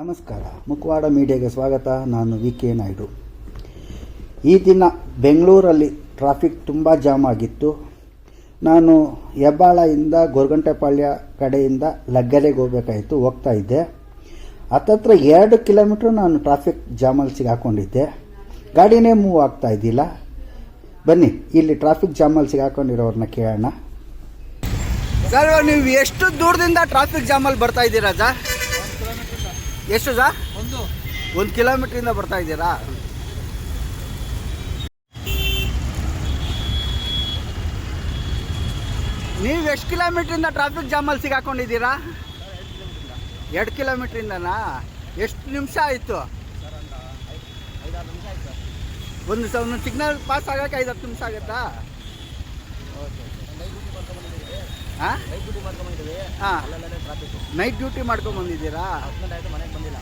ನಮಸ್ಕಾರ. ಮುಖವಾಡ ಮೀಡಿಯಾಗೆ ಸ್ವಾಗತ. ನಾನು ವಿ ಕೆ ನಾಯ್ಡು. ಈ ದಿನ ಬೆಂಗಳೂರಲ್ಲಿ ಟ್ರಾಫಿಕ್ ತುಂಬ ಜಾಮ್ ಆಗಿತ್ತು. ನಾನು ಹೆಬ್ಬಾಳದಿಂದ ಗೋರ್ಗಂಟೆಪಾಳ್ಯ ಕಡೆಯಿಂದ ಲಗ್ಗರೆಗೆ ಹೋಗಬೇಕಾಯಿತು, ಹೋಗ್ತಾ ಇದ್ದೆ. ಹತ್ತತ್ರ ಎರಡು ಕಿಲೋಮೀಟ್ರ್ ನಾನು ಟ್ರಾಫಿಕ್ ಜಾಮಲ್ಲಿ ಸಿಗಾಕೊಂಡಿದ್ದೆ. ಗಾಡಿನೇ ಮೂವ್ ಆಗ್ತಾ ಇದ್ದಿಲ್ಲ. ಬನ್ನಿ, ಇಲ್ಲಿ ಟ್ರಾಫಿಕ್ ಜಾಮಲ್ಲಿ ಸಿಗಾಕೊಂಡಿರೋರನ್ನ ಕೇಳೋಣ. ಸರ್ ನೀವು ಎಷ್ಟು ದೂರದಿಂದ ಟ್ರಾಫಿಕ್ ಜಾಮಲ್ಲಿ ಬರ್ತಾ ಇದ್ದೀರಾ ಸರ್? ಎಷ್ಟು ಸರ್ ಒಂದು. ಒಂದು ಕಿಲೋಮೀಟ್ರಿಂದ ಬರ್ತಾ ಇದ್ದೀರಾ? ನೀವು ಎಷ್ಟು ಕಿಲೋಮೀಟ್ರಿಂದ ಟ್ರಾಫಿಕ್ ಜಾಮಲ್ಲಿ ಸಿಗಾಕೊಂಡಿದ್ದೀರಾ? ಎರಡು ಕಿಲೋಮೀಟ್ರಿಂದನಾ? ಎಷ್ಟು ನಿಮಿಷ ಆಯಿತು? ಒಂದು ಸ ಒಂದು ಸಿಗ್ನಲ್ ಪಾಸ್ ಆಗೋಕೆ ಐದು ಹತ್ತು ನಿಮಿಷ ಆಗುತ್ತಾ? ಹಾಂ ಹಾಂ. ಅಲ್ಲಲ್ಲೇ ಟ್ರಾಫಿಕ್ ನೈಟ್ ಡ್ಯೂಟಿ ಮಾಡ್ಕೊಂಡ್ ಬಂದಿದ್ದೀರಾ ಮನೆಗೆ ಬಂದಿಲ್ಲ.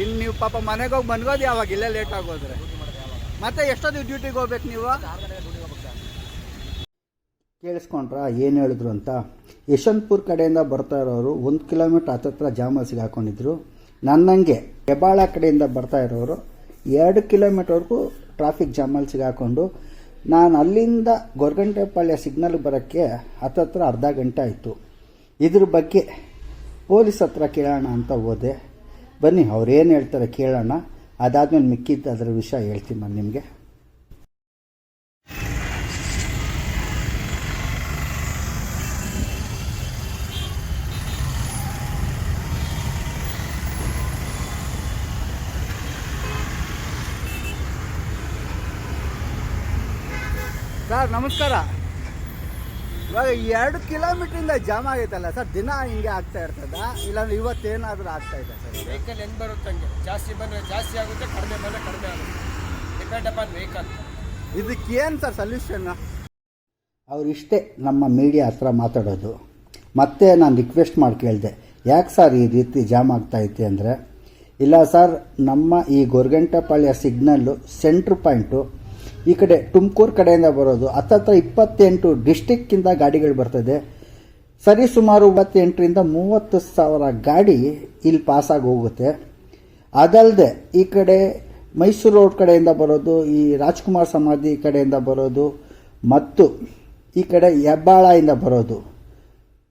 ಇನ್ನು ನೀವು ಪಾಪ ಮನೆಗೆ ಹೋಗಿ ಬಂದ್ಗೋದು ಯಾವಾಗ? ಇಲ್ಲೇ ಲೇಟ್ ಆಗೋದ್ರೆ. ಮತ್ತೆ ಎಷ್ಟೊತ್ತಿಗೆ ಡ್ಯೂಟಿಗೆ ಹೋಗ್ಬೇಕು ನೀವು? ಕೇಳಿಸ್ಕೊಂಡ್ರಾ ಡ್ಯೂಟಿಗೆ ಹೋಗ್ಬೇಕು ಸರ್. ಕೇಳಿಸ್ಕೊಂಡ್ರ? ಏನು ಹೇಳಿದ್ರು ಅಂತ? ಯಶವಂತಪುರ್ ಕಡೆಯಿಂದ ಬರ್ತಾ ಇರೋರು ಒಂದು ಕಿಲೋಮೀಟ್ರ್ ಹತ್ತತ್ರ ಜಾಮಲ್ಲಿ ಸಿಗಾಕೊಂಡಿದ್ರು. ನನ್ನಂಗೆ ಹೆಬ್ಬಾಳ ಕಡೆಯಿಂದ ಬರ್ತಾ ಇರೋರು ಎರಡು ಕಿಲೋಮೀಟರ್ವರೆಗೂ ಟ್ರಾಫಿಕ್ ಜಾಮಲ್ಲಿ ಸಿಗಾಕೊಂಡು ನಾನು ಅಲ್ಲಿಂದ ಗೊರಗಂಟೆಪಾಳ್ಯ ಸಿಗ್ನಲ್ಗೆ ಬರೋಕ್ಕೆ ಹತ್ತತ್ರ ಅರ್ಧ ಗಂಟೆ ಆಯಿತು. ಇದ್ರ ಬಗ್ಗೆ ಪೊಲೀಸ್ ಹತ್ರ ಕೇಳೋಣ ಅಂತ ಹೋದೆ. ಬನ್ನಿ, ಅವ್ರು ಏನು ಹೇಳ್ತಾರೆ ಕೇಳೋಣ. ಅದಾದ್ಮೇಲೆ ಮಿಕ್ಕಿದ್ದ ಅದರ ವಿಷಯ ಹೇಳ್ತೀನಿ ನಾನು ನಿಮಗೆ. ಸರ್, ನಮಸ್ಕಾರ. ಇವಾಗ ಎರಡು ಕಿಲೋಮೀಟ್ರಿಂದ ಜಾಮ್ ಆಗೈತಲ್ಲ ಸರ್ ದಿನ ಹಿಂಗೆ ಆಗ್ತಾ ಇರ್ತದ? ಇಲ್ಲಾಂದ್ರೆ ಇವತ್ತೇನಾದರೂ ಆಗ್ತಾ ಇದೆ ಸರ್? ಇದು? ವೆಹಿಕಲ್ ಹೆಂಗೆ ಬರುತ್ತೆ ಹಂಗೆ? ಜಾಸ್ತಿ ಬಂದರೆ ಜಾಸ್ತಿ ಆಗುತ್ತೆ ಕಡಿಮೆ ಬಂದರೆ ಕಡಿಮೆ ಆಗುತ್ತೆ. ಡಿಪೆಂಡ್ ಅಪಾನ್ ವೆಹಿಕಲ್ ಇದಕ್ಕೆ ಏನು ಸರ್ ಸೊಲ್ಯೂಷನ್ ಅವರಿಷ್ಟೇ ನಮ್ಮ ಮೀಡಿಯಾ ಹತ್ರ ಮಾತಾಡೋದು. ಮತ್ತೆ ನಾನು ರಿಕ್ವೆಸ್ಟ್ ಮಾಡಿ ಕೇಳಿದೆ ಯಾಕೆ ಸರ್ ಈ ರೀತಿ ಜಾಮ್ ಆಗ್ತಾ ಐತೆ ಅಂದರೆ ಇಲ್ಲ ಸರ್ ನಮ್ಮ ಈ ಗೊರ್ಗಂಟಪಾಳ್ಯ ಸಿಗ್ನಲ್ಲು ಸೆಂಟ್ರ್ ಪಾಯಿಂಟು ಈ ಕಡೆ ತುಮಕೂರು ಕಡೆಯಿಂದ ಬರೋದು. ಹತ್ತತ್ರ ಇಪ್ಪತ್ತೆಂಟು ಡಿಸ್ಟಿಕ್ಕಿಂದ ಗಾಡಿಗಳು ಬರ್ತದೆ. ಸರಿ ಸುಮಾರು ಇಪ್ಪತ್ತೆಂಟರಿಂದ ಮೂವತ್ತು ಸಾವಿರ ಗಾಡಿ ಇಲ್ಲಿ ಪಾಸಾಗಿ ಹೋಗುತ್ತೆ. ಅದಲ್ಲದೆ ಈ ಕಡೆ ಮೈಸೂರು ರೋಡ್ ಕಡೆಯಿಂದ ಬರೋದು, ಈ ರಾಜ್ಕುಮಾರ್ ಸಮಾಧಿ ಕಡೆಯಿಂದ ಬರೋದು, ಮತ್ತು ಈ ಕಡೆ ಹೆಬ್ಬಾಳಿಂದ ಬರೋದು.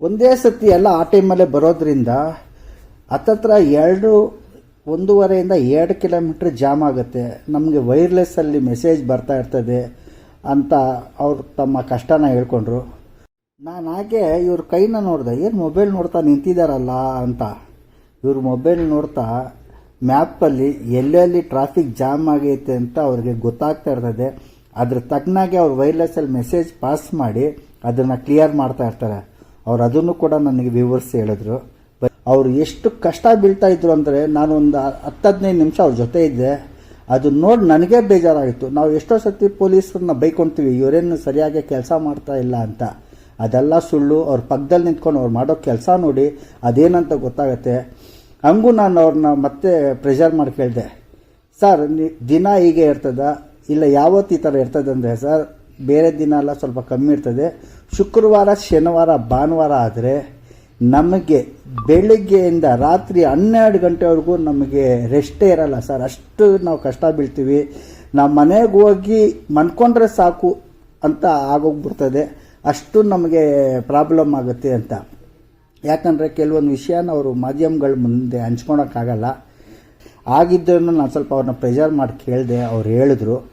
ಒಂದೇ ಸತಿ ಎಲ್ಲ ಆ ಟೈಮಲ್ಲೇ ಬರೋದ್ರಿಂದ ಹತ್ತತ್ರ ಎರಡು ಒಂದೂವರೆಯಿಂದ ಎರಡು ಕಿಲೋಮೀಟ್ರ್ ಜಾಮ್ ಆಗುತ್ತೆ. ನಮಗೆ ವೈರ್ಲೆಸ್ಸಲ್ಲಿ ಮೆಸೇಜ್ ಬರ್ತಾ ಇರ್ತದೆ ಅಂತ ಅವ್ರು ತಮ್ಮ ಕಷ್ಟನ ಹೇಳ್ಕೊಂಡ್ರು. ನಾನು ಹಾಗೆ ಇವ್ರ ಕೈನ ನೋಡಿದೆ, ಏನು ಮೊಬೈಲ್ ನೋಡ್ತಾ ನಿಂತಿದ್ದಾರಲ್ಲ ಅಂತ. ಇವ್ರ ಮೊಬೈಲ್ ನೋಡ್ತಾ ಮ್ಯಾಪಲ್ಲಿ ಎಲ್ಲೆಲ್ಲಿ ಟ್ರಾಫಿಕ್ ಜಾಮ್ ಆಗೈತೆ ಅಂತ ಅವ್ರಿಗೆ ಗೊತ್ತಾಗ್ತಾ ಇರ್ತದೆ. ಅದ್ರ ತಕ್ಕನಾಗೆ ಅವ್ರು ವೈರ್ಲೆಸ್ಸಲ್ಲಿ ಮೆಸೇಜ್ ಪಾಸ್ ಮಾಡಿ ಅದನ್ನು ಕ್ಲಿಯರ್ ಮಾಡ್ತಾ ಇರ್ತಾರೆ. ಅವ್ರು ಅದನ್ನು ಕೂಡ ನನಗೆ ವಿವರಿಸಿ ಹೇಳಿದ್ರು. ಅವ್ರು ಎಷ್ಟು ಕಷ್ಟ ಬೀಳ್ತಾ ಇದ್ರು ಅಂದರೆ ಒಂದು ಹತ್ತು ಹದಿನೈದು ನಿಮಿಷ ಅವ್ರ ಜೊತೆ ಇದ್ದೆ. ಅದು ನೋಡಿ ನನಗೆ ಬೇಜಾರಾಯಿತು ನಾವು ಎಷ್ಟೋ ಸತಿ ಪೊಲೀಸರನ್ನ ಬೈಕೊಂತೀವಿ, ಇವರೇನು ಸರಿಯಾಗಿ ಕೆಲಸ ಮಾಡ್ತಾ ಇಲ್ಲ ಅಂತ. ಅದೆಲ್ಲ ಸುಳ್ಳು, ಅವ್ರ ಪಕ್ಕದಲ್ಲಿ ನಿಂತ್ಕೊಂಡು ಅವ್ರು ಮಾಡೋ ಕೆಲಸ ನೋಡಿ ಅದೇನಂತ ಗೊತ್ತಾಗತ್ತೆ. ಹಂಗೂ ನಾನು ಅವ್ರನ್ನ ಮತ್ತೆ ಪ್ರೆಷರ್ ಮಾಡಿ ಕೇಳಿದೆ, ಸರ್ ದಿನ ಹೀಗೆ ಇರ್ತದ? ಇಲ್ಲ ಯಾವತ್ತು ಈ ಥರ ಇರ್ತದೆ ಸರ್, ಬೇರೆ ದಿನ ಎಲ್ಲ ಸ್ವಲ್ಪ ಕಮ್ಮಿ ಇರ್ತದೆ. ಶುಕ್ರವಾರ, ಶನಿವಾರ, ಭಾನುವಾರ ಆದರೆ ನಮಗೆ ಬೆಳಿಗ್ಗೆಯಿಂದ ರಾತ್ರಿ ಹನ್ನೆರಡು ಗಂಟೆವರೆಗೂ ನಮಗೆ ರೆಸ್ಟೇ ಇರಲ್ಲ ಸರ್ ಅಷ್ಟು ನಾವು ಕಷ್ಟ ಬೀಳ್ತೀವಿ. ನಾವು ಮನೆಗೆ ಹೋಗಿ ಮನ್ಕೊಂಡ್ರೆ ಸಾಕು ಅಂತ ಆಗೋಗ್ಬಿಡ್ತದೆ. ಅಷ್ಟು ನಮಗೆ ಪ್ರಾಬ್ಲಮ್ ಆಗುತ್ತೆ ಅಂತ. ಯಾಕಂದರೆ ಕೆಲವೊಂದು ವಿಷಯನ ಅವರು ಮಾಧ್ಯಮಗಳ ಮುಂದೆ ಹಂಚ್ಕೊಳಕ್ಕಾಗಲ್ಲ. ಆಗಿದ್ದನ್ನು ನಾನು ಸ್ವಲ್ಪ ಅವ್ರನ್ನ ಪ್ರೆಜರ್ ಮಾಡಿ ಕೇಳಿದೆ, ಅವ್ರು ಹೇಳಿದ್ರು.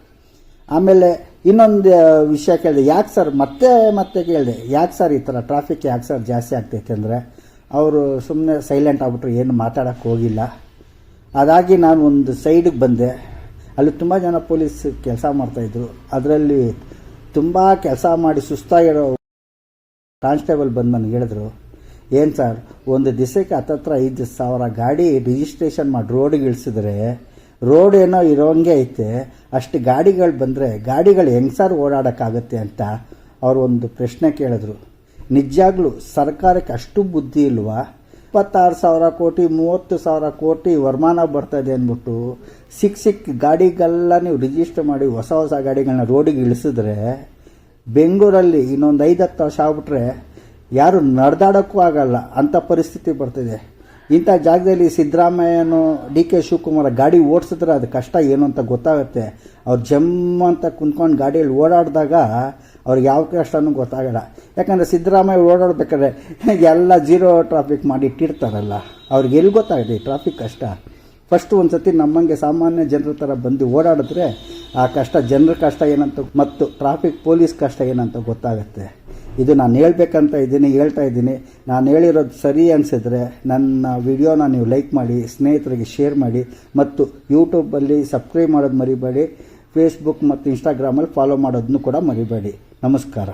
ಆಮೇಲೆ ಇನ್ನೊಂದು ವಿಷಯ ಕೇಳಿದೆ. ಯಾಕೆ ಸರ್? ಮತ್ತೆ ಮತ್ತೆ ಕೇಳಿದೆ. ಯಾಕೆ ಸರ್ ಈ ಥರ ಟ್ರಾಫಿಕ್ ಯಾಕೆ ಸರ್ ಜಾಸ್ತಿ ಆಗ್ತೈತೆ ಅಂದರೆ ಅವರು ಸುಮ್ಮನೆ ಸೈಲೆಂಟ್ ಆಗ್ಬಿಟ್ರು, ಏನು ಮಾತಾಡೋಕ್ಕೆ ಹೋಗಿಲ್ಲ. ಅದಾಗಿ ನಾನು ಒಂದು ಸೈಡಿಗೆ ಬಂದೆ. ಅಲ್ಲಿ ತುಂಬ ಜನ ಪೊಲೀಸ್ ಕೆಲಸ ಮಾಡ್ತಾಯಿದ್ರು ಅದರಲ್ಲಿ ತುಂಬ ಕೆಲಸ ಮಾಡಿ ಸುಸ್ತಾಗಿರೋ ಕಾನ್ಸ್ಟೇಬಲ್ ಬಂದು ನನಗೆ ಹೇಳಿದ್ರು, ಏನು ಸರ್, ಒಂದು ದಿವಸಕ್ಕೆ ಹತ್ತತ್ರ ಐದು ಸಾವಿರ ಗಾಡಿ ರಿಜಿಸ್ಟ್ರೇಷನ್ ಮಾಡಿ ರೋಡಿಗೆ ಇಳಿಸಿದ್ರೆ ರೋಡ್ ಏನೋ ಇರೋಂಗೆ ಐತೆ, ಅಷ್ಟು ಗಾಡಿಗಳು ಬಂದರೆ ಗಾಡಿಗಳು ಹೆಂಗೆ ಸರ್ ಓಡಾಡೋಕ್ಕಾಗತ್ತೆ ಅಂತ ಅವರು ಒಂದು ಪ್ರಶ್ನೆ ಕೇಳಿದ್ರು. ನಿಜಾಗ್ಲೂ ಸರ್ಕಾರಕ್ಕೆ ಅಷ್ಟು ಬುದ್ಧಿ ಇಲ್ವಾ? ಇಪ್ಪತ್ತಾರು ಸಾವಿರ ಕೋಟಿ, ಮೂವತ್ತು ಸಾವಿರ ಕೋಟಿ ವರಮಾನ ಬರ್ತದೆ ಅಂದ್ಬಿಟ್ಟು ಸಿಕ್ಕ ಸಿಕ್ಕ ಗಾಡಿಗೆಲ್ಲ ನೀವು ರಿಜಿಸ್ಟರ್ ಮಾಡಿ ಹೊಸ ಹೊಸ ಗಾಡಿಗಳನ್ನ ರೋಡಿಗೆ ಇಳಿಸಿದ್ರೆ ಬೆಂಗಳೂರಲ್ಲಿ ಇನ್ನೊಂದು ಐದು ಹತ್ತು ವರ್ಷ ಆಗ್ಬಿಟ್ರೆ ಯಾರು ನಡೆದಾಡೋಕ್ಕೂ ಆಗಲ್ಲ ಅಂಥ ಪರಿಸ್ಥಿತಿ ಬರ್ತಿದೆ. ಇಂಥ ಜಾಗದಲ್ಲಿ ಸಿದ್ದರಾಮಯ್ಯನು ಡಿ ಕೆ ಶಿವಕುಮಾರ ಗಾಡಿ ಓಡಿಸಿದ್ರೆ ಅದು ಕಷ್ಟ ಏನು ಅಂತ ಗೊತ್ತಾಗುತ್ತೆ. ಅವ್ರು ಜಮ್ಮ ಅಂತ ಕುಂತ್ಕೊಂಡು ಗಾಡಿಯಲ್ಲಿ ಓಡಾಡಿದಾಗ ಅವ್ರಿಗೆ ಯಾವ ಕಷ್ಟನೂ ಗೊತ್ತಾಗಲ್ಲ. ಯಾಕಂದರೆ ಸಿದ್ದರಾಮಯ್ಯ ಓಡಾಡ್ಬೇಕಾದ್ರೆ ಎಲ್ಲ ಜೀರೋ ಟ್ರಾಫಿಕ್ ಮಾಡಿ ಇಟ್ಟಿರ್ತಾರಲ್ಲ. ಅವ್ರಿಗೆ ಎಲ್ಲಿ ಗೊತ್ತಾಗುತ್ತೆ ಟ್ರಾಫಿಕ್ ಕಷ್ಟ? ಫಸ್ಟ್ ಒಂದು ಸತಿ ನಮ್ಮಂಗೆ ಸಾಮಾನ್ಯ ಜನರ ಥರ ಬಂದು ಓಡಾಡಿದ್ರೆ ಆ ಕಷ್ಟ, ಜನರ ಕಷ್ಟ ಏನಂತ ಮತ್ತು ಟ್ರಾಫಿಕ್ ಪೊಲೀಸ್ ಕಷ್ಟ ಏನಂತ ಗೊತ್ತಾಗುತ್ತೆ. ಇದು ನಾನು ಹೇಳ್ಬೇಕಂತ ಇದ್ದೀನಿ, ಹೇಳ್ತಾ ಇದ್ದೀನಿ. ನಾನು ಹೇಳಿರೋದು ಸರಿ ಅನಿಸಿದ್ರೆ ನನ್ನ ವಿಡಿಯೋನ ನೀವು ಲೈಕ್ ಮಾಡಿ, ಸ್ನೇಹಿತರಿಗೆ ಶೇರ್ ಮಾಡಿ ಮತ್ತು ಯೂಟ್ಯೂಬಲ್ಲಿ ಸಬ್ಸ್ಕ್ರೈಬ್ ಮಾಡೋದು ಮರಿಬೇಡಿ ಫೇಸ್ಬುಕ್ ಮತ್ತು ಇನ್ಸ್ಟಾಗ್ರಾಮಲ್ಲಿ ಫಾಲೋ ಮಾಡೋದನ್ನು ಕೂಡ ಮರಿಬೇಡಿ. ನಮಸ್ಕಾರ.